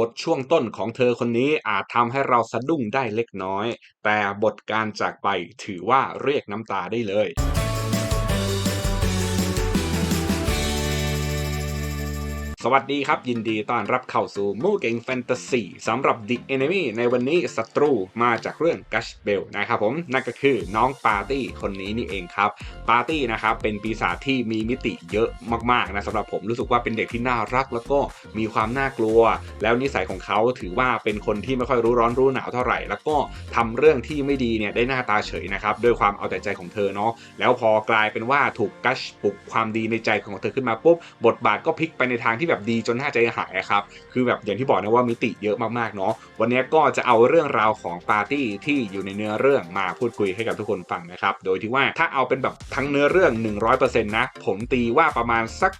บทช่วงต้นของเธอคนนี้อาจทำให้เราสะดุ้งได้เล็กน้อย แต่บทการจากไปถือว่าเรียกน้ำตาได้เลย สวัสดีครับ ยินดีต้อนรับเข้าสู่มูเก่งแฟนตาซีสำหรับ The Enemy ในวันนี้ศัตรูมาจากเรื่องกัชเบลนะครับผม นั่นก็คือน้องปาร์ตี้คนนี้นี่เองครับ ปาร์ตี้นะครับเป็นปีศาจที่มีมิติเยอะมากๆนะสำหรับผมรู้สึกว่าเป็นเด็กที่น่ารัก แล้วก็มีความน่ากลัว แล้วนิสัยของเขาถือว่าเป็นคนที่ไม่ค่อยรู้ร้อนรู้หนาวเท่าไหร่ แล้วก็ทำเรื่องที่ไม่ดีเนี่ยได้หน้าตาเฉยนะครับด้วยความเอาแต่ใจของเธอเนาะแล้วพอกลายเป็นว่าถูกกัชปลุกความดีในใจของเธอขึ้นมาปุ๊บบทบาทก็พลิกไปในทางที่แบบดีจนน่าใจหายครับ คือแบบอย่างที่บอกนะว่ามิติเยอะมากๆเนาะ วันนี้ก็จะเอาเรื่องราวของปาร์ตี้ที่อยู่ในเนื้อเรื่องมาพูดคุยให้กับทุกคนฟังนะครับ โดยที่ว่าถ้าเอาเป็นแบบทั้งเนื้อเรื่อง 100%นะ ผมตีว่าประมาณสัก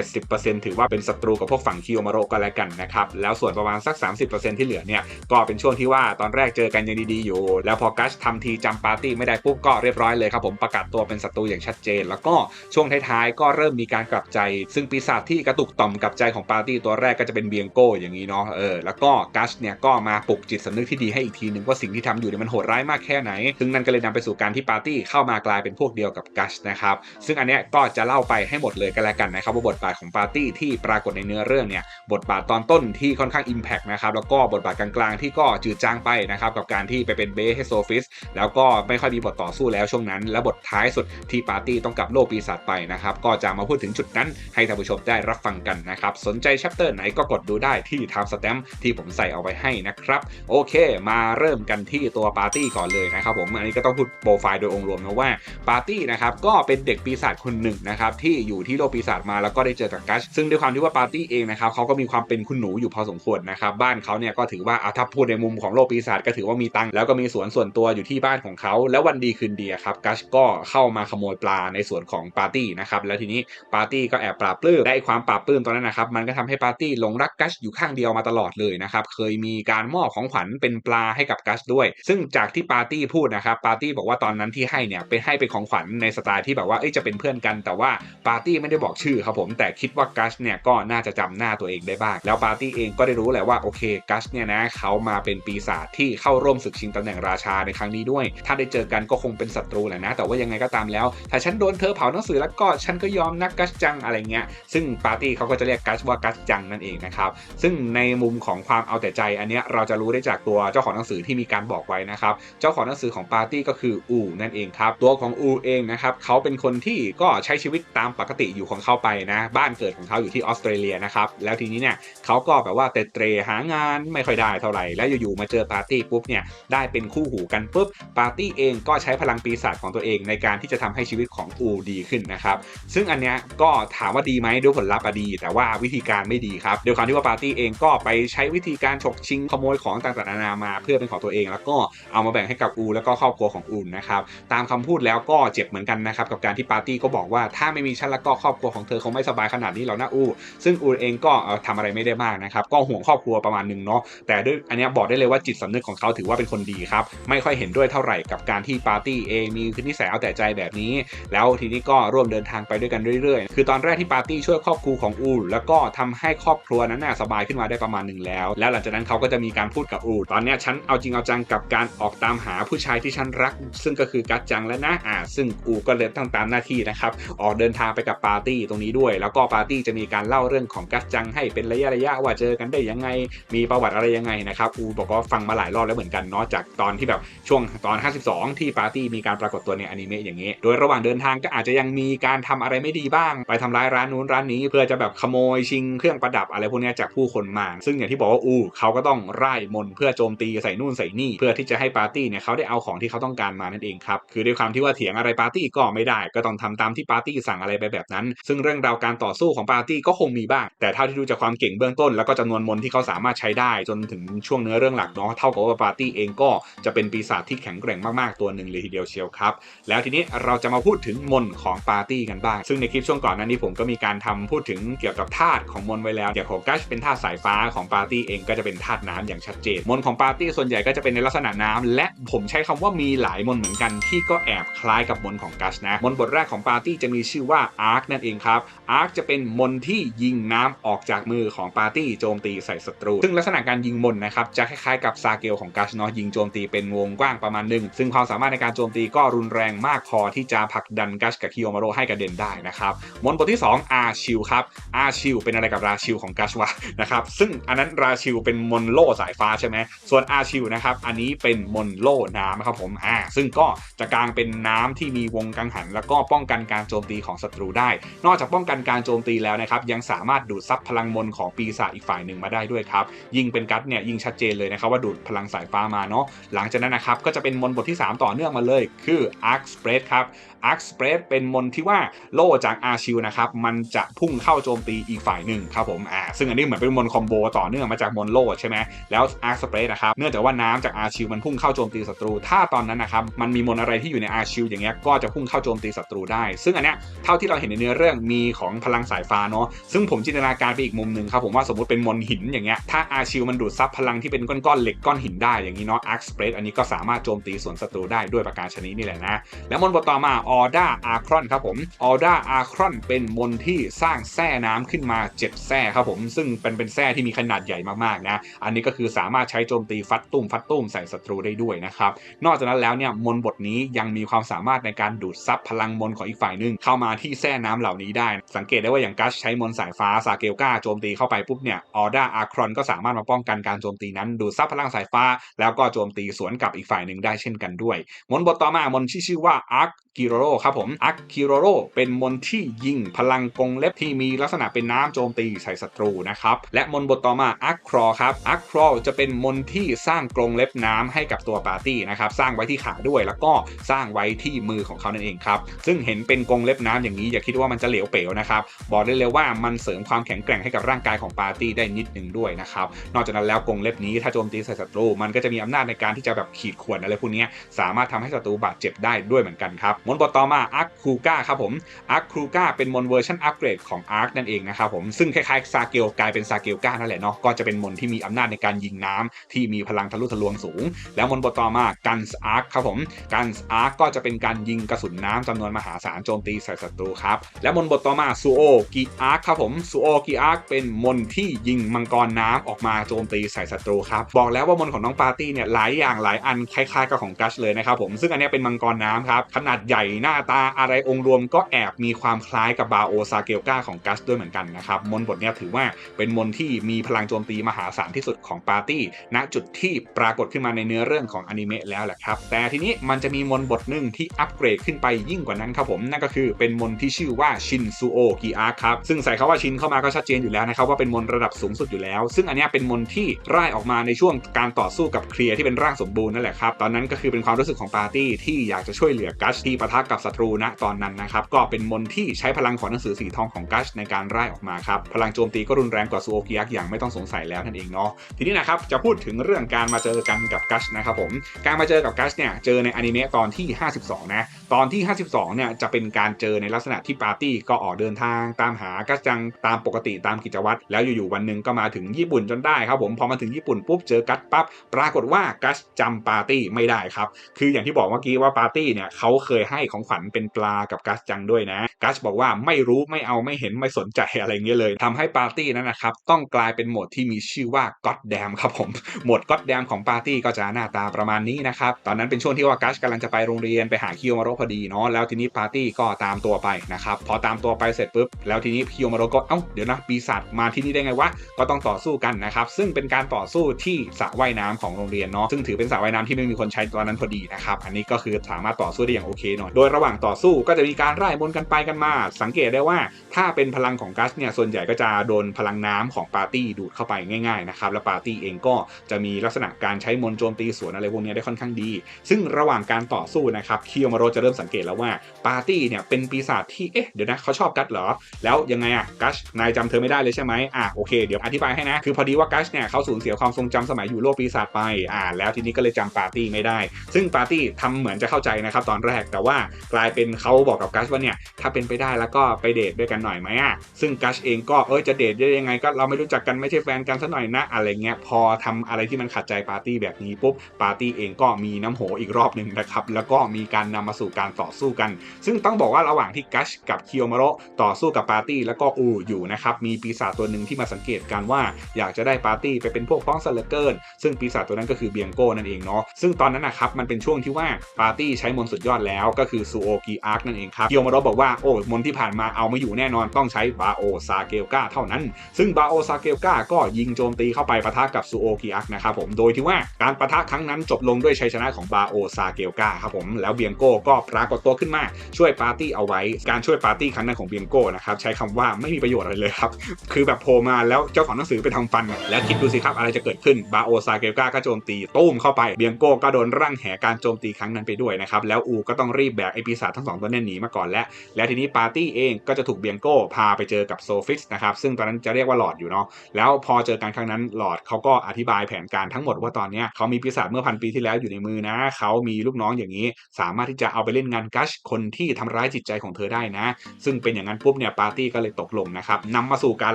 60-70%ถือว่าเป็นศัตรูกับพวกฝั่งคิโอมาโรก็แล้วกันนะครับ แล้วส่วนประมาณสัก 30%ที่เหลือเนี่ยก็เป็นช่วงที่ว่าตอนแรกเจอกันยังดีๆอยู่ แล้วพอกัชทำทีจำปาร์ตี้ไม่ได้ปุ๊บก็เรียบร้อยเลยครับผมประกาศตัวเป็นศัตรูอย่างชัดเจน แล้วก็ช่วงท้ายๆก็เริ่มมีการกลับใจ ซึ่งปีศาจที่กระตุกต่อมกับใจของปาร์ตี้ตัวแรกก็จะเป็นเบียงโก้อย่างนี้เนาะเออแล้วก็กัชเนี่ยก็มาปลุกจิตสำนึกที่ดีให้อีกทีหนึ่งว่าสิ่งที่ทำอยู่เนี่ยมันโหดร้ายมากแค่ไหน ซึ่งนั่นก็เลยนำไปสู่การที่ปาร์ตี้เข้ามากลายเป็นพวกเดียวกับกัชนะครับซึ่งอันเนี้ยก็จะเล่าไปให้หมดเลยกันแล้วกันนะครับว่าบทบาทของปาร์ตี้ที่ปรากฏในเนื้อเรื่องเนี่ยบทบาทตอนต้นที่ค่อนข้างอิมแพกนะครับแล้วก็บทบาทกลางๆที่ก็จืดจางไปนะครับกับการที่ไปเป็นเบสให้โซฟิสแล้วก็ไม่ค่อยมีบทต่อสู้แล้วช่วงนั้น และบทท้ายสุดที่ปาร์ตี้ต้องกลับโลกปีศาจไปนะครับก็จะมาพูดถึงจุดนั้นให้ท่านผู้ชมได้รับฟังกันนะครับ สนใจแชปเตอร์ไหนก็กดดูได้ที่ Time Stamp ที่ผมใส่เอาไว้ให้นะครับ โอเค มาเริ่มกันที่ตัวปาร์ตี้ก่อนเลยนะครับผม อันนี้ก็ต้องพูดโปรไฟล์โดยองค์รวมนะว่าปาร์ตี้นะครับก็เป็นเด็กปีศาจคนหนึ่งนะครับที่อยู่ที่โลกปีศาจมาแล้วก็ได้เจอกับกัชซึ่งด้วยความที่ว่าปาร์ตี้เองนะครับเขาก็มีความเป็นคุณหนูอยู่พอสมควรนะครับบ้านเขาเนี่ยก็ถือว่าอาถ้าพูดในมุมของโลกปีศาจก็ถือว่ามีตังค์แล้วก็มีสวนส่วนตัวอยู่ที่บ้านของเขา แล้ววันดีคืนดีครับกัชก็เข้ามาขโมยปลาในสวนของปาร์ตี้นะครับแล้วทีนี้ปาร์ตี้ก็แอบปราบปลื้มได้ความปราบปลื้มตอนนั้นนะครับ มันก็ทำให้ปาร์ตี้หลงรักกัชอยู่ข้างเดียวมาตลอดเลยนะครับ เคยมีการมอบของขวัญเป็นปลาให้กับกัชด้วย ซึ่งจากที่ปาร์ตี้พูดนะครับ ปาร์ตี้บอกว่าตอนนั้นที่ให้เนี่ยเป็นให้เป็นของขวัญในสไตล์ที่แบบว่าเอ้ยจะเป็นเพื่อนกัน แต่ว่าปาร์ตี้ไม่ได้บอกชื่อครับผม แต่คิดว่ากัชเนี่ยก็น่าจะจำหน้าตัวเองได้บ้าง แล้วปาร์ตี้เองก็ได้รู้แหละว่าโอเคกัชเนี่ยนะเขามาเป็นปีศาจที่เข้าร่วมศึกชิงตำแหน่งราชาในครั้งนี้ด้วย ถ้าได้เจอกันก็คงเป็นศัตรูแหละนะ แต่ว่ายังไงก็ตามแล้ว ถ้าฉันโดนเธอเผาหนังสือแล้วก็ฉันก็ยอมนักกัชจังอะไรเงี้ยซึ่งปาร์ตี้เขาก็จะเรียกกัชว่ากัชจังนั่นเองนะครับ ซึ่งในมุมของความเอาแต่ใจอันเนี้ยเราจะรู้ได้จากตัวเจ้าของหนังสือที่มีการบอกไว้นะครับ เจ้าของหนังสือของปาร์ตี้ก็คืออูนั่นเองครับตัวของอูเองนะครับเขาเป็นคนที่ก็ใช้ชีวิตตามปกติอยู่ของเขาไปนะ บ้านเกิดของเขาอยู่ที่ออสเตรเลียนะครับแล้วทีนี้เนี่ยเขาก็แบบว่าเตะเตรหางานไม่ค่อยได้เท่าไหร่แล้วอยู่ๆมาเจอปาร์ตี้ปุ๊บเนี่ยได้เป็นคู่หูกันปุ๊บปาร์ตี้เองก็ใช้พลังปีศาจของตัวเองในการที่จะทำให้ชีวิตของอูดีขึ้นนะครับซึ่งอันเนี้ยก็ถามว่าดีไหมด้วยผลลัพธ์ดีแต่ว่าวิธีการไม่ดีครับด้วยความที่ว่าปาร์ตี้เองก็ไปใช้วิธีการฉกชิงขโมยของต่างๆนานามา เพื่อเป็นของตัวเอง แล้วก็เอามาแบ่งให้กับอูแล้วก็ครอบครัวของอูนะครับตามคำพูดแล้วก็เจ็บเหมือนกันนะครับกับการที่ปาร์ตี้ก็บอกว่าถ้าไม่มีฉันแล้วก็ครอบครัวของเธอคงไม่สบายขนาดนี้หรอกนะอูซึ่งอูเองก็ทำอะไรไม่ได้มากนะครับก็ห่วงครอบครัวประมาณหนึ่งเนาะแต่ด้วยอันนี้บอกได้เลยว่าจิตสำนึกของเขาถือว่าเป็นคนดีครับไม่ค่อยเห็นด้วยเท่าไหร่กับการที่ปาร์ตี้เองมีนิสัยเอาแต่ใจแบบนี้ แล้วทีนี้ก็ร่วมเดินทางไปด้วยกันเรื่อยๆ คือตอนแรกที่ปาร์ตี้ช่วยครอบครัวของอูแล้วก็ทำให้ครอบครัวนั้นน่ะสบายขึ้นมาได้ประมาณหนึ่งแล้ว แล้วหลังจากนั้นเขาก็จะมีการพูดกับอูดตอนนี้ฉันเอาจริงเอาจังกับการออกตามหาผู้ชายที่ฉันรัก ซึ่งก็คือกัจจังแล้วนะอ่าซึ่งอูก็เลยตั้งตามหน้าที่นะครับออกเดินทางไปกับปาร์ตี้ตรงนี้ด้วย แล้วก็ปาร์ตี้จะมีการเล่าเรื่องของกัจจังให้เป็นระยะระยะว่าเจอกันได้ยังไง มีประวัติอะไรยังไงนะครับอูบอกว่าฟังมาหลายรอบแล้วเหมือนกันเนาะจากตอนที่แบบช่วงตอน 52 ที่ปาร์ตี้มีการปรากฏตัวในอนิเมะอย่างนี้ โดยระหว่างเดินทางก็อาจจะยังมีการทำอะไรไม่ดีบ้าง ไปทำร้ายร้านนู้นร้านนี้ เพื่อจะแบบขโมมยชิงเครื่องประดับอะไรพวกนี้จากผู้คนมา ซึ่งอย่างที่บอกว่าอูเขาก็ต้องไล่มนเพื่อโจมตีใส่นู่นใส่นี่ เพื่อที่จะให้ปาร์ตี้เนี่ยเขาได้เอาของที่เขาต้องการมานั่นเองครับคือด้วยความที่ว่าเถียงอะไรปาร์ตี้ก็ไม่ได้ ก็ต้องทำตามที่ปาร์ตี้สั่งอะไรไปแบบนั้น ซึ่งเรื่องราวการต่อสู้ของปาร์ตี้ก็คงมีบ้าง แต่เท่าที่ดูจากความเก่งเบื้องต้น แล้วก็จำนวนมนที่เขาสามารถใช้ได้ จนถึงช่วงเนื้อเรื่องหลักเนาะเท่ากับว่าปาร์ตี้เองก็จะเป็นปีศาจที่แข็งแกร่งมากๆตัวหนึ่งเลยทีเดียวเชียวครับแล้วทีนี้เราจะมาพูดถึงมนของปาร์ตี้กันบ้าง ซึ่งในคลิปช่วงก่อนนั้นนี้ผมก็มีการทำพูดถึงเกี่ยวกับกับธาตุของมนไว้แล้วอย่างของกัชเป็นธาตุสายฟ้าของปาร์ตี้เองก็จะเป็นธาตุน้ำอย่างชัดเจน มนของปาร์ตี้ส่วนใหญ่ก็จะเป็นในลักษณะน้ำและผมใช้คำว่ามีหลายมนเหมือนกันที่ก็แอบคล้ายกับมนของกัชนะ มนบทแรกของปาร์ตี้จะมีชื่อว่าอาร์คนั่นเองครับอาร์คจะเป็นมนที่ยิงน้ำออกจากมือของปาร์ตี้โจมตีใส่ศัตรู ซึ่งลักษณะการยิงมนนะครับจะคล้ายๆกับซาเกลของกัชเนาะยิงโจมตีเป็นวงกว้างประมาณหนึ่งซึ่งความสามารถในการโจมตีก็รุนแรงมากพอที่จะผลักดันกัชกับคิโอมาโรให้กระเด็นได้นะครับมนบทที่ 2 อาชิลครับอาชิลเป็นอะไรกับราชิลของกัชวะนะครับซึ่งอันนั้นราชิลเป็นมนโล่สายฟ้าใช่ไหมส่วนอาชิลนะครับอันนี้เป็นมนโล่น้ำนะครับผมอ่าซึ่งก็จะกลางเป็นน้ำที่มีวงกังหัน แล้วก็ป้องกันการโจมตีของศัตรูได้ นอกจากป้องกันการโจมตีแล้วนะครับยังสามารถดูดซับพลังมนของปีศาจอีกฝ่ายหนึ่งมาได้ด้วยครับยิงเป็นกัตเนี่ยยิงชัดเจนเลยนะครับว่าดูดพลังสายฟ้ามาเนาะหลังจากนั้นนะครับก็จะเป็นมนบทที่ 3 ต่อเนื่องมาเลย คือ Arc Spread ครับ Arc Spread เป็นมนที่ว่าโล่จากอาชิลนะครับมันจะพุ่งเข้าโจมตีอีกฝ่ายหนึ่งครับผมอ่าซึ่งอันนี้เหมือนเป็นมนคอมโบต่อเนื่องมาจากมนโล่ใช่ไหมแล้ว Arc Spread นะครับเนื่องจากว่าน้ำจากอาชิลมันพุ่งเข้าโจมตีศัตรู ถ้าตอนนั้นนะครับมันมีมนอะไรที่อยู่ในอาชิลอย่างเงี้ยก็จะพุ่งเข้าโจมตีศัตรูได้ ซึ่งอันเนี้ยเท่าที่เราเห็นในเนื้อเรื่องมีของพลังสายฟ้าเนาะซึ่งผมจินตนาการไปอีกมุมหนึ่งครับผมว่าสมมติเป็นมนหินอย่างเงี้ยถ้าอาชิลมันดูดซับพลังที่เป็นก้อนๆเหล็กก้อนหินได้อย่างนี้เนาะ Arc Spread อันนี้ก็สามารถโจมตีสวนศัตรูได้ด้วยประการชนิดนี่แหละนะแล้วมนบทต่อมา Orda Archon ครับผม Orda Archon เป็นมนที่สร้างแส้น้ำขึ้นมา7แส้ครับผม ซึ่งเป็นเป็นแส้ที่มีขนาดใหญ่มากๆนะ อันนี้ก็คือสามารถใช้โจมตีฟัดตุ้มฟัดตุ้มใส่ศัตรูได้ด้วยนะครับ นอกจากนั้นแล้วเนี่ยมนบทนี้ยังมีความสามารถในการดูดซับพลังมนของอีกฝ่ายหนึ่งเข้ามาที่แส้น้ำเหล่านี้ได้ สังเกตได้ว่าอย่างกัชใช้มนสายฟ้าซาเกลกาโจมตีเข้าไปปุ๊บเนี่ย Orda Archon ก็สามารถมาป้องกันการโจมตีนั้น ดูดซับพลังสายฟ้า แล้วก็โจมตีสวนกับอีกฝ่ายหนึ่งได้เช่นกันด้วย มนบทต่อมามนที่ชื่อว่า Arc กิโรโรครับผมอักคิโรโรเป็นมนที่ยิงพลังกงเล็บที่มีลักษณะเป็นน้ำโจมตีใส่ศัตรูนะครับ และมนบทต่อมาอักครอครับอักครอจะเป็นมนที่สร้างกรงเล็บน้ำให้กับตัวปาร์ตี้นะครับสร้างไว้ที่ขาด้วยแล้วก็สร้างไว้ที่มือของเขานั่นเองครับซึ่งเห็นเป็นกรงเล็บน้ำอย่างนี้อย่าคิดว่ามันจะเหลวเป๋วนะครับบอกได้เลยว่ามันเสริมความแข็งแกร่งให้กับร่างกายของปาร์ตี้ได้นิดหนึ่งด้วยนะครับนอกจากนั้นแล้วกรงเล็บนี้ถ้าโจมตีใส่ศัตรูมันก็จะมีอำนาจในการที่จะแบบขีดข่วนอะไรพวกนี้สามารถทำให้ศัตรูบาดเจ็บได้ด้วยเหมือนกันครับมนบทต่อมาอาร์คครูก้าครับผมอาร์คครูก้าเป็นมนเวอร์ชันอัปเกรดของอาร์คนั่นเองนะครับผมซึ่งคล้ายๆซาเกลกลายเป็นซาเกลก้านั่นแหละเนาะก็จะเป็นมนที่มีอำนาจในการยิงน้ำที่มีพลังทะลุทะลวงสูง แล้วมนบทต่อมากันส์อาร์คครับผมกันส์อาร์คก็จะเป็นการยิงกระสุนน้ำจำนวนมหาศาลโจมตีใส่ศัตรูครับและมนบทต่อมาซูโอกิอาร์คครับผมซูโอกิอาร์คเป็นมนที่ยิงมังกรน้ำออกมาโจมตีใส่ศัตรูครับบอกแล้วว่ามนของน้องปาร์ตี้เนี่ยหลายอย่างหลายอันคล้ายๆกับของกัชเลยนะครับผมซึ่งอันนี้เป็นมังกรน้ำครับขนาดใหญ่หน้าตาอะไรองค์รวมก็แอบมีความคล้ายกับบาโอซาเกลกาของกัสด้วยเหมือนกันนะครับ มนบทเนี้ยถือว่าเป็นมนที่มีพลังโจมตีมหาศาลที่สุดของปาร์ตี้ ณจุดที่ปรากฏขึ้นมาในเนื้อเรื่องของอนิเมะแล้วแหละครับ แต่ทีนี้มันจะมีมนบทหนึ่งที่อัปเกรดขึ้นไปยิ่งกว่านั้นครับผม นั่นก็คือเป็นมนที่ชื่อว่าชินซูโอกิอาร์ครับ ซึ่งใส่คาว่าชินเข้ามาก็ชัดเจนอยู่แล้วนะครับว่าเป็นมนระดับสูงสุดอยู่แล้ว ซึ่งอันนี้เป็นมนที่ร่ายออกมาในช่วงการต่อสู้กับเคลียร์ที่เป็นร่างสมบูรณ์นั่นแหละครับ ตอนนั้นก็คือเป็นความรู้สึกของปาร์ตี้ที่อยากจะช่วยเหลือกัชที่ปะทะกับศัตรูณตอนนั้นนะครับก็เป็นมนที่ใช้พลังของหนังสือสีทองของกัชในการร่ายออกมาครับพลังโจมตีก็รุนแรงกว่าซูโอกิยักอย่างไม่ต้องสงสัยแล้วนั่นเองเนาะทีนี้นะครับจะพูดถึงเรื่องการมาเจอกันกับกัชนะครับผมการมาเจอกับกัชเนี่ยเจอในอนิเมะตอนที่ 52 นะตอนที่ 52 เนี่ยจะเป็นการเจอในลักษณะที่ปาร์ตี้ก็ออกเดินทาง ตามหากัชจังตามปกติตามกิจวัตรแล้วอยู่ๆวันหนึ่งก็มาถึงญี่ปุ่นจนได้ครับผมพอมาถึงญี่ปุ่นปุ๊บเจอกัชปั๊บปรากฏว่ากัชจำปาร์ตี้ไม่ได้ครับคืออย่างที่บอกเมื่อกี้ว่าปาร์ตี้เนี่ยเขาเคยให้ของขวัญเป็นปลากับกัชจังด้วยนะ กัชบอกว่าไม่รู้ไม่เอาไม่เห็นไม่สนใจอะไรเงี้ยเลยทำให้ปาร์ตี้นั้นนะครับต้องกลายเป็นโหมดที่มีชื่อว่า God Damn ครับผมโหมด God Damn ของปาร์ตี้ก็จะหน้าตาประมาณนี้นะครับตอนนั้นเป็นช่วงที่ว่ากัชกำลังจะไปโรงเรียนไปหาคิโยมาโรพอดีเนาะแล้วทีนี้ปาร์ตี้ก็ตามตัวไปนะครับพอตามตัวไปเสร็จปุ๊บแล้วทีนี้คิโยมาโรก็เอ้าเดี๋ยวนะปีศาจมาที่นี่ได้ไงวะก็ต้องต่อสู้กันนะครับซึ่งเป็นการต่อสู้ที่สระว่ายน้ำของโรงเรียนเนาะซึ่งถือเป็นสระว่ายน้ำที่ไม่มีคนใช้ตอนนั้นพอดีนะครับอันนี้ก็คือสามารถต่อสู้ได้อย่างโอเคหน่อย โดยระหว่างต่อสู้ก็จะมีการไล่มนกันไปกันมา สังเกตได้ว่าถ้าเป็นพลังของกัสเนี่ยส่วนใหญ่ก็จะโดนพลังน้ำของปาร์ตี้ดูดเข้าไปง่ายๆนะครับแล้วปาร์ตี้เองก็จะมีลักษณะการใช้มนโจมตีสวนอะไรพวกนี้ได้ค่อนข้างดี ซึ่งระหว่างการต่อสู้นะครับคิโยมาโรจะเริ่มสังเกตแล้วว่าปาร์ตี้เนี่ยเป็นปีศาจที่เอ๊ะเดี๋ยวนะเขาชอบกัสเหรอ แล้วยังไงอะกัสนายจำเธอไม่ได้เลยใช่ไหมอะโอเคเดี๋ยวอธิบายให้นะ คือพอดีว่ากัสเนี่ยเขาสูญเสียความทรงจำสมัยอยู่โลกปีศาจไปอ่าแล้วทีนี้ก็เลยจำปาร์ตี้ไม่ได้ ซึ่งปาร์ตี้ทำเหมือนจะเข้าใจนะครับตอนแรกแต่ว่ากลายเป็นเขาบอกกับกัสว่าเนี่ยถ้าเป็นไปได้แล้วก็ไปเดทด้วยกันหน่อยไหมอะซึ่งกัชเองก็เออจะเดทได้ยังไงก็เราไม่รู้จักกันไม่ใช่แฟนกันซะหน่อยนะอะไรเงี้ยพอทำอะไรที่มันขัดใจปาร์ตี้แบบนี้ปุ๊บปาร์ตี้เองก็มีน้ำโหอีกรอบหนึ่งนะครับแล้วก็มีการนำมาสู่การต่อสู้กัน ซึ่งต้องบอกว่าระหว่างที่กัชกับคิโอมาโรต่อสู้กับปาร์ตี้แล้วก็อูอยู่นะครับมีปีศาจตัวหนึ่งที่มาสังเกตการว่าอยากจะได้ปาร์ตี้ไปเป็นพวกพ้องซะเลเกิน ซึ่งปีศาจตัวนั้นก็คือเบียงโก้นั่นเองเนาะซึ่งตอนนั้นนะครับมันเป็นช่วงที่ว่าปาร์ตี้ใช้มนสุดยอดแล้วก็คือซูโอกีอาร์คนั่นเองครับคิโอมาโรบอกว่าโอ้มนที่ผ่านมาเอาไม่อยู่แน่นอนต้องใช้บาโอซาเกลกาเท่านั้น ซึ่งบาโอซาเกลกาก็ยิงโจมตีเข้าไปปะทะกับซูโอกีอาร์คนะครับผมโดยที่ว่าการปะทะครั้งนั้นจบลงด้วยชัยชนะของบาโอซาเกลกาครับผมแล้วเบียงโก้ก็ปรากฏตัวขึ้นมาช่วยปาร์ตี้เอาไว้ การช่วยปาร์ตี้ครั้งนั้นของเบียงโก้นะครับใช้คำว่าไม่มีประโยชน์อะไรเลยครับคือแบบโผล่มาแล้วเจ้าของหนังสือไปทำฟัน แล้วคิดดูสิครับอะไรจะเกิดขึ้นบาโอซาเกลกาก็โจมตีตุ้มเข้าไปเบียงโก้ก็โดนร่างแหการโจมตีครั้งนั้นไปด้วยนะครับแล้วอูก็ต้องรีบแบกไอปีศาจทั้งสองตัวนี้หนีมาก่อนแล้ว และทีนี้ปาร์ตี้เองก็จะถูกเบียงโก้พาไปเจอกับโซฟิสนะครับซึ่งตอนนั้นจะเรียกว่าหลอดอยู่เนาะแล้วพอเจอกันครั้งนั้นหลอดเขาก็อธิบายแผนการทั้งหมดว่าตอนนี้เขามีปีศาจเมื่อพันปีที่แล้วอยู่ในมือนะเขามีลูกน้องอย่างนี้ สามารถที่จะเอาไปเล่นงานกัชคนที่ทำร้ายจิตใจของเธอได้นะ ซึ่งเป็นอย่างนั้นปุ๊บเนี่ยปาร์ตี้ก็เลยตกลงนะครับนำมาสู่การ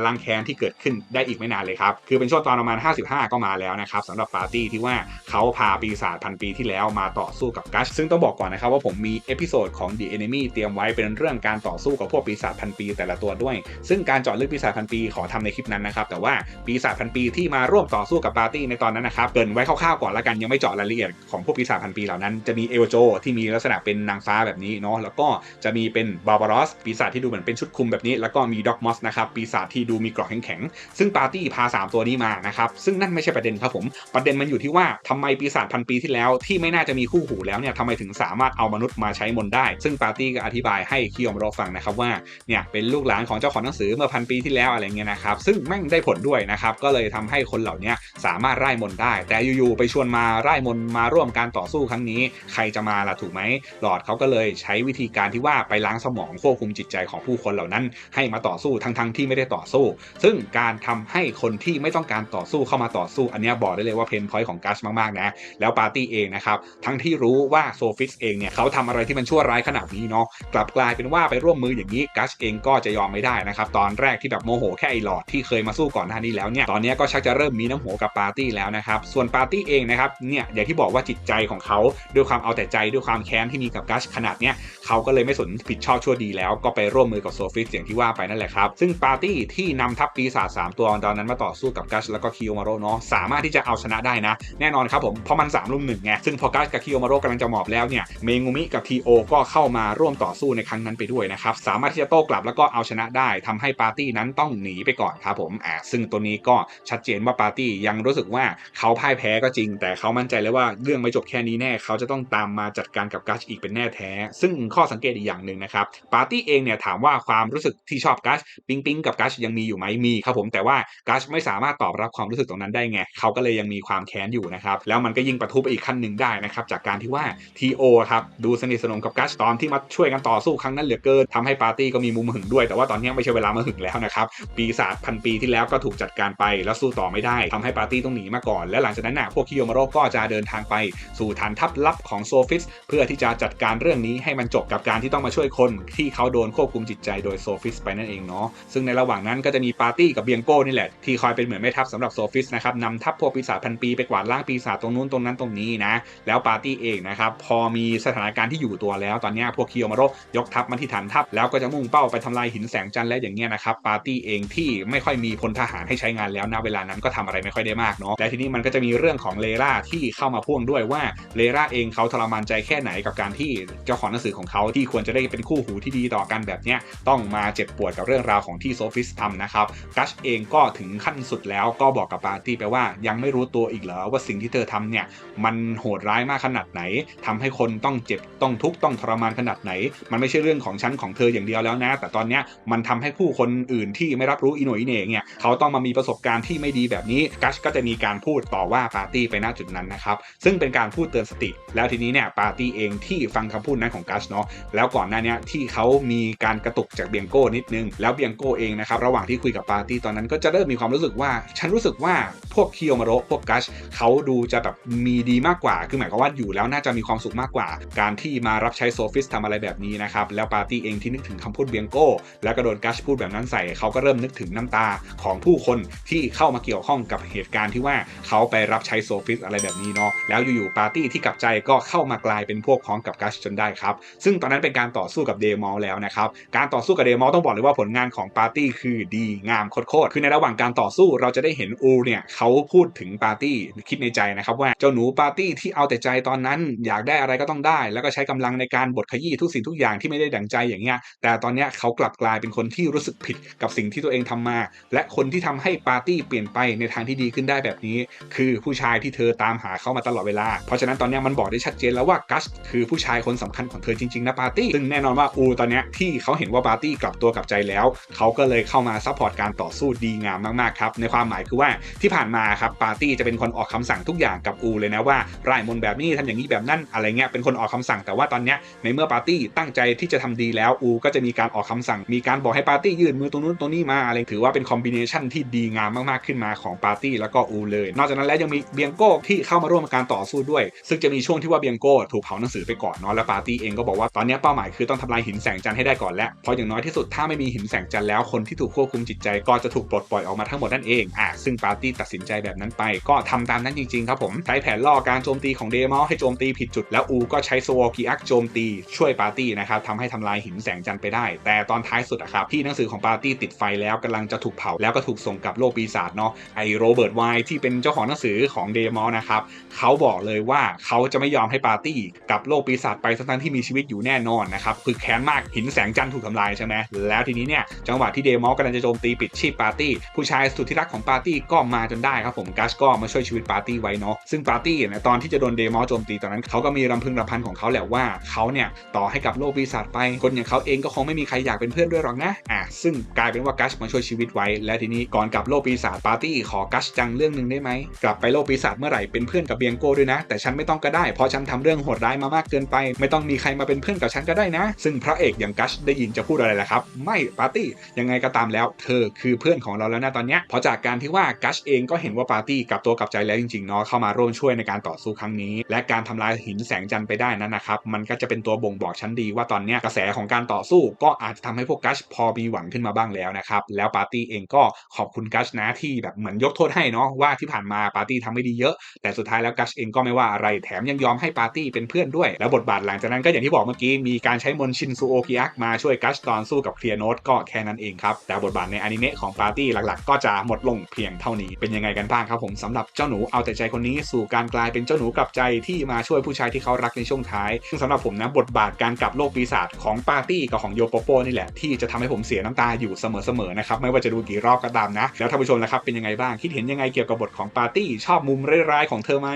ล้างแค้นที่เกิดขึ้นได้อีกไม่นานเลยครับคือเป็นช่วงตอนประมาณ 55 ก็มาแล้วนะครับสำหรับปาร์ตี้ที่ว่าเขาพาปีศาจพันปีที่แล้วมาต่อสู้กับกัชซึ่งต้องบอกก่อนนะครับว่าผมมีเอพิโซดของ The Enemy เตรียมไว้เป็นเรื่องการต่อสู้กับพวกปีศาจพันปีแต่ละตัวด้วย ซึ่งการเจาะลึกปีศาจพันปีขอทำในคลิปนั้นนะครับ แต่ว่าปีศาจพันปีที่มาร่วมต่อสู้กับปาร์ตี้ในตอนนั้นนะครับเกินไว้คร่าวๆก่อนละกันยังไม่เจาะรายละเอียดของพวกปีศาจพันปีเหล่านั้นจะมีเอลโจที่มีลักษณะเป็นนางฟ้าแบบนี้เนาะแล้วก็จะมีเป็นบาบารอสปีศาจที่ดูเหมือนเป็นชุดคลุมแบบนี้ แล้วก็มีด็อกมอสนะครับปีศาจที่ดูมีกราะแข็งๆซึ่งปาร์ตี้พา 3 ตัวนี้มานะครับซึ่งนั่นไม่ใช่ประเด็นครับผมประเด็นมันอยู่ที่ว่าทำไมปีศาจพันปีที่แล้วที่ไม่น่าจะมีคู่หูแล้วเนี่ยทำไมถึงสามารถเอามนุษย์มาใช้มนได้ ซึ่งปาร์ตี้ก็อธิบายให้คิโอมโรฟังนะครับว่าเนี่ยเป็นลูกหลานของเจ้าของหนังสือเมื่อพันปีที่แล้วอะไรเงี้ยนะครับซึ่งแม่งได้ผลด้วยนะครับก็เลยทำให้คนเหล่านี้สามารถไล่มนได้ แต่อยู่ๆไปชวนมาไล่มนมาร่วมการต่อสู้ครั้งนี้ ใครจะมาล่ะถูกไหมหลอดเขาก็เลยใช้วิธีการที่ว่าไปล้างสมองควบคุมจิตใจของผู้คนเหล่านั้น ให้มาต่อสู้ทั้งๆที่ไม่ได้ต่อสู้ ซึ่งการทำให้คนที่ไม่ต้องการต่อสู้เข้ามาต่อสู้ อันนี้บอกได้เลยว่าเพนพอยต์ของกัสมากๆนะแล้วปาร์ตี้เองนะครับทั้งที่รู้ว่าโซฟิสเองเนี่ยเขาทำอะไรไรที่มันชั่วร้ายขนาดนี้เนาะกลับกลายเป็นว่าไปร่วมมืออย่างนี้กัสเองก็จะยอมไม่ได้นะครับตอนแรกที่แบบโมโหแค่ไอหลอดที่เคยมาสู้ก่อนหน้านี้แล้วเนี่ยตอนนี้ก็ชักจะเริ่มมีน้ำโหกับปาร์ตี้แล้วนะครับส่วนปาร์ตี้เองนะครับเนี่ยอย่างที่บอกว่าจิตใจของเขาด้วยความเอาแต่ใจด้วยความแค้นที่มีกับกัสขนาดเนี้ยเขาก็เลยไม่สนผิดชอบชั่วดีแล้วก็ไปร่วมมือกับโซฟิสอย่างที่ว่าไปนั่นแหละครับซึ่งปาร์ตี้ที่นำทัพปีศาจสามตัวตอนนั้นมาต่อสู้กับกัสแล้วก็คิโอมาโรเนาะสามารถที่จะเอาชนะได้นะ แน่นอนครับผมเพราะมัน3ลุมหนึ่งไงซึ่งพอกัสกับคิโอมาโรกำลังจะหมอบแล้วเนี่ยเมงุมิกับทีโอก็เข้ามาร่วมต่อสู้ในครั้งนั้นไปด้วยนะครับ สามารถที่จะโต้กลับแล้วก็เอาชนะได้ทำให้ปาร์ตี้นั้นต้องหนีไปก่อนครับผมอ่าซึ่งตัวนี้ก็ชัดเจนว่าปาร์ตี้ยังรู้สึกว่าเขาพ่ายแพ้ก็จริง แต่เขามั่นใจเลยว่าเรื่องไม่จบแค่นี้แน่เขาจะต้องตามมาจัดการกับกัสอีกเป็นแน่แท้ ซึ่งข้อสังเกตอีกอย่างหนึ่งนะครับปาร์ตี้เองเนี่ยถามว่าความรู้สึกที่ชอบกัสปิงปิงกับกัสยังมีอยู่ไหมมีครับผมแต่ว่ากัสไม่สามารถตอบรับความรู้สึกตรงนั้นได้ไงเขาก็เลยยังมีความแค้นอยู่นะครับแล้วมันก็ยิ่งประทุไปอีกขั้นหนึ่งได้นะครับจากการที่ว่าทีโอครับดูสนิทสนมกับกัสตอนที่มาช่วยกันต่อสู้ครั้งนั้นเหลือเกินทำให้ปาร์ตี้ก็มีมุมหึงด้วย แต่ว่าตอนนี้ไม่ใช่เวลามาหึงแล้วนะครับปีศาจพันปีที่แล้วก็ถูกจัดการไปแล้วสู้ต่อไม่ได้ทำให้ปาร์ตี้ต้องหนีมาก่อน และหลังจากนั้นน่ะพวกคิโยมาโรก็จะเดินทางไปสู่ฐานทัพลับของโซฟิสเพื่อที่จะจัดการเรื่องนี้ให้มันจบกับการที่ต้องมาช่วยคน ที่เขาโดนควบคุมจิตใจโดยโซฟิสไปนั่นเองเนาะซึ่งในระหว่างนั้นก็จะมีปาร์ตี้กับเบียงโก้นี่แหละที่คอยเป็นเหมือนแม่ทัพสำหรับโซฟิสนะครับนำทัพพวกปีศาจพันปีไปกวาดล้างปีศาจตรงนู้นตรงนั้นตรงนี้นะแล้วปาร์ตี้เองนะครับพอมีสถานการณ์ที่อยู่อยู่ตัวแล้วตอนนี้พวกคิโยมาโรยกทัพมาที่ฐานทัพแล้วก็จะมุ่งเป้าไปทำลายหินแสงจันทร์และอย่างเงี้ยนะครับปาร์ตี้เองที่ไม่ค่อยมีพลทหารให้ใช้งานแล้วณเวลานั้นก็ทำอะไรไม่ค่อยได้มากเนาะและทีนี้มันก็จะมีเรื่องของเลราที่เข้ามาพ่วงด้วยว่าเลราเองเขาทรมานใจแค่ไหนกับการที่เจ้าของหนังสือของเขาที่ควรจะได้เป็นคู่หูที่ดีต่อกันแบบเนี้ยต้องมาเจ็บปวดกับเรื่องราวของที่โซฟิสทำนะครับกัชเองก็ถึงขั้นสุดแล้วก็บอกกับปาร์ตี้ไปว่ายังไม่รู้ตัวอีกเหรอว่าสิ่งที่เธอทำเนี่ยมันโหดร้ายมากขนาดไหนทำให้คนต้องเจ็บต้อง้องทุกข์ต้องทรมานขนาดไหน มันไม่ใช่เรื่องของฉันของเธออย่างเดียวแล้วนะ แต่ตอนเนี้ยมันทำให้ผู้คนอื่นที่ไม่รับรู้อิโหนอิเน่เนี่ยเขาต้องมามีประสบการณ์ที่ไม่ดีแบบนี้กัชก็จะมีการพูดต่อว่าปาร์ตี้ไปณจุดนั้นนะครับซึ่งเป็นการพูดเตือนสติ แล้วทีนี้เนี่ยปาร์ตี้เองที่ฟังคำพูดนั้นของกัชเนาะแล้วก่อนหน้านี้ที่เขามีการกระตุกจากเบียงโก้นิดนึง แล้วเบียงโก้เองนะครับระหว่างที่คุยกับปาร์ตี้ตอนนั้นก็จะเริ่มมีความรู้สึกว่า ฉันรู้สึกว่าพวกคิโอมาโรพวกกัชเขาดูจะแบบมีดีมากกว่า คือหมายความว่าอยู่แล้วน่าจะมีความสุขมากกว่า การที่มารับใช้โซฟิสทำอะไรแบบนี้นะครับ แล้วปาร์ตี้เองที่นึกถึงคำพูดเบียงโก้ แล้วก็โดนกัชพูดแบบนั้นใส่เขาก็เริ่มนึกถึงน้ำตาของผู้คนที่เข้ามาเกี่ยวข้องกับเหตุการณ์ที่ว่าเขาไปรับใช้โซฟิสอะไรแบบนี้เนาะแล้วอยู่ๆปาร์ตี้ที่กลับใจก็เข้ามากลายเป็นพวกพ้องกับกัชจนได้ครับ ซึ่งตอนนั้นเป็นการต่อสู้กับเดมอลแล้วนะครับการต่อสู้กับเดมอลต้องบอกเลยว่าผลงานของปาร์ตี้คือดีงามโคตรๆคือในระหว่างการต่อสู้เราจะได้เห็นอูเนี่ยเขาพูดถึงปาร์ตี้คิดในใจนะครับว่าเจ้าหนูปาร์ตี้ที่เอาแต่ใจตอนนั้น อยากได้อะไรก็ต้องได้ แล้วก็ใช้กำลังในการบดขยี้ทุกสิ่งทุกอย่างที่ไม่ได้ดั่งใจอย่างเงี้ยแต่ตอนเนี้ยเขากลับกลายเป็นคนที่รู้สึกผิดกับสิ่งที่ตัวเองทำมา และคนที่ทำให้ปาร์ตี้เปลี่ยนไปในทางที่ดีขึ้นได้แบบนี้ คือผู้ชายที่เธอตามหาเขามาตลอดเวลา เพราะฉะนั้นตอนเนี้ยมันบอกได้ชัดเจนแล้วว่ากัสคือผู้ชายคนสำคัญของเธอจริงๆนะปาร์ตี้ซึ่งแน่นอนว่าอูตอนเนี้ยที่เขาเห็นว่าปาร์ตี้กลับตัวกลับใจแล้ว เขาก็เลยเข้ามาซัพพอร์ตการต่อสู้ดีงามมากๆครับในความหมายคือว่าที่ผ่านมาครับปาร์ตี้จะเป็นคนออกคำสั่งทุกอย่างกับอูเลยนะว่าร่ายมนแบบนี้ทำอย่างนี้แบบนั้นอะไรเงี้ยเป็นคนออกคำสั่งแต่ว่าตอนเนี้ยในเมื่อปาร์ตี้ตั้งใจที่จะทำดีแล้วอูก็จะมีการออกคำสั่ง มีการบอกให้ปาร์ตี้ยื่นมือตรงนู้นตรงนี้มาอะไรถือว่าเป็นคอมบิเนชันที่ดีงามมากๆขึ้นมาของปาร์ตี้แล้วก็อูเลย นอกจากนั้นแล้วยังมีเบียงโก้ที่เข้ามาร่วมการต่อสู้ด้วย ซึ่งจะมีช่วงที่ว่าเบียงโก้ถูกเผาหนังสือไปก่อนเนาะแล้วปาร์ตี้เองก็บอกว่าตอนนี้เป้าหมายคือต้องทำลายหินแสงจันทร์ให้ได้ก่อนแล้วเพราะอย่างน้อยที่สุดถ้าไม่มีหินแสงจันทร์แล้วคนที่ถูกควบคุมจิตใจก็จะถูกปลดปล่อยออกมาทั้งหมดนั่นเองอะซึ่งปาร์ตี้ตัดสินใจแบบนั้นไป ก็ทำตามนั้นจริงๆครับผมใช้แผนล่อการโจมตีของเดมอลให้โจมตีผิดจุดแล้วอูก็ใช้โซกิอักโจมตีช่วยปาร์ตี้นะครับทำให้ทำลายหินแสงจันทร์ไปได้ แต่ตอนท้ายสุดอะครับที่หนังสือของปาร์ตี้ติดไฟแล้วกำลังจะถูกเผาแล้วก็ถูกส่งกลับโลกปีศาจเนาะไอโรเบิร์ตไวที่เป็นเจ้าของหนังสือของเดมอลนะครับเขาบอกเลยว่าเขาจะไม่ยอมให้ปาร์ตี้กลับโลกปีศาจไปทั้งๆที่มีชีวิตอยู่แน่นอนนะครับคือแค้นมากหินแสงจันทร์ถูกทำลายใช่ไหมแล้วทีนี้เนี่ยจังหวะที่เดมอลกำลังจะโจมตีปิดชีพปาร์ตี้ผู้ชายสุดที่รักของปาร์ตี้ก็มาจนได้ครับผมกัสก็มาช่วยชีวิตปาร์ตี้ไว้เนาะซึ่งปาร์ตี้เนี่ยตอนที่จะโดนเดมอลโจมตีตอนนั้นเขาก็มีรำพึงรำพันของเขาแหละว่าเขาเนี่ยต่อให้กับโลกปีศาจไป คนอย่างเขาเองก็คงไม่มีใครอยากเป็นเพื่อนด้วยหรอกนะอะซึ่งกลายเป็นว่ากัสมาช่วยชีวิตไว้ และทีนี้ก่อนกลับโลกปีศาจปาร์ตี้ขอกัสจังเรื่องหนึ่งได้ไหมกลับไปโลกปีศาจเมื่อไหร่เป็นเพื่อนกับเบียงโก้ด้วยนะ แต่ฉันไม่ต้องก็ได้เพราะฉันทำเรื่องโหดร้ายมามากเกินไป ไม่ต้องมีใครมาเป็นเพื่อนกับฉันก็ได้นะ ซึ่งพระเอกอย่างกัสได้ยินจะพูดอะไรล่ะครับ ไม่ปาร์ตี้ยังไงก็ตามแล้ว เธอคือเพื่อนของเราแล้วนะตอนเนี้ยเพราะจากการที่ว่ากัสเองก็เห็นว่าปาร์ตี้กลับตัวกลับใจแล้วจริงๆเนาะเข้ามาร่วมช่วยในการต่อสู้ครั้งนี้ และการทำลายหินแสงจันทร์ไปได้นั้นนะครับมันก็จะเป็นตัวบ่งบอกชั้นดีว่าตอนนี้กระแสของการต่อสู้ก็อาจจะทำให้พวกกัสพอมีหวังขึ้นมาบ้างแล้วนะครับ แล้วปาร์ตี้เองก็ขอบคุณกัสนะที่แบบเหมือนยกโทษให้เนาะว่าที่ผ่านมาปาร์ตี้ทำไม่ดีเยอะ แต่สุดท้ายแล้วกัสเองก็ไม่ว่าอะไรแถมยังยอมให้ปาร์ตี้เป็นเพื่อนด้วย แล้วบทบาทหลังจากนั้นก็อย่างที่บอกเมื่อกี้มีการใช้มนชินซูโอกิอักมาช่วยกัสตอนสู้กับเคลียร์โนตก็แค่นั้นเองครับแต่บทบาทในอนิเมะของปาร์ตี้หลักๆ ก็จะหมดลงเพียงเท่านี้เป็นยังไงกันบ้างครับผมสำหรับเจ้าหนูเอาแต่ใจคนนี้สู่การกลายเป็นเจ้าหนูกลับใจที่มาช่วยผู้ชายที่เขารักในช่วงท้ายงสำหรับผมนะบทบาทการกลับโลกปีศาจของปาร์ตี้กับของโยโปโปนี่แหละที่จะทำให้ผมเสียน้ำตาอยู่เสมอๆนะครับไม่ว่าจะดูกี่รอบก็ตามนะ แล้วท่านผู้ชมนะครับเป็นยังไงบ้างคิดเห็นยังไงเกี่ยวกับบทของปาร์ตี้ชอบมุมร้ายๆของเธอไหม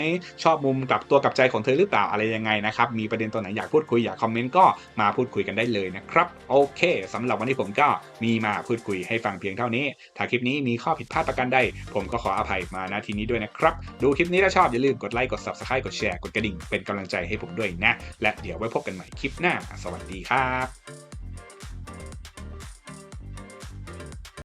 ชอบมุมกลับตัวกลับใจของเธอหรือเปล่าอะไรยังไงนะครับมีประเด็นตัวไหนอยากพูดคุยอยากคอมเมนต์ก็มาพูดคุยกันได้เลยนะครับโอเคสำหรับวันนี้ผมก็มีมาพูดคุยให้ฟังเพียงเท่านี้ ถ้าคลิปนี้มีข้อผิดพลาดประการใดผมก็ขออภัยมาณทีนี้ด้วยนะครับดูคลิปนี้ถ้าชอบอย่าลืมกดไลค์กด subscribe กดแชร์กดกระดิ่งเป็นกำลังใจให้ผมด้วยนะและเดี๋ยวไว้พบกันใหม่คลิปหน้า สวัสดีครับ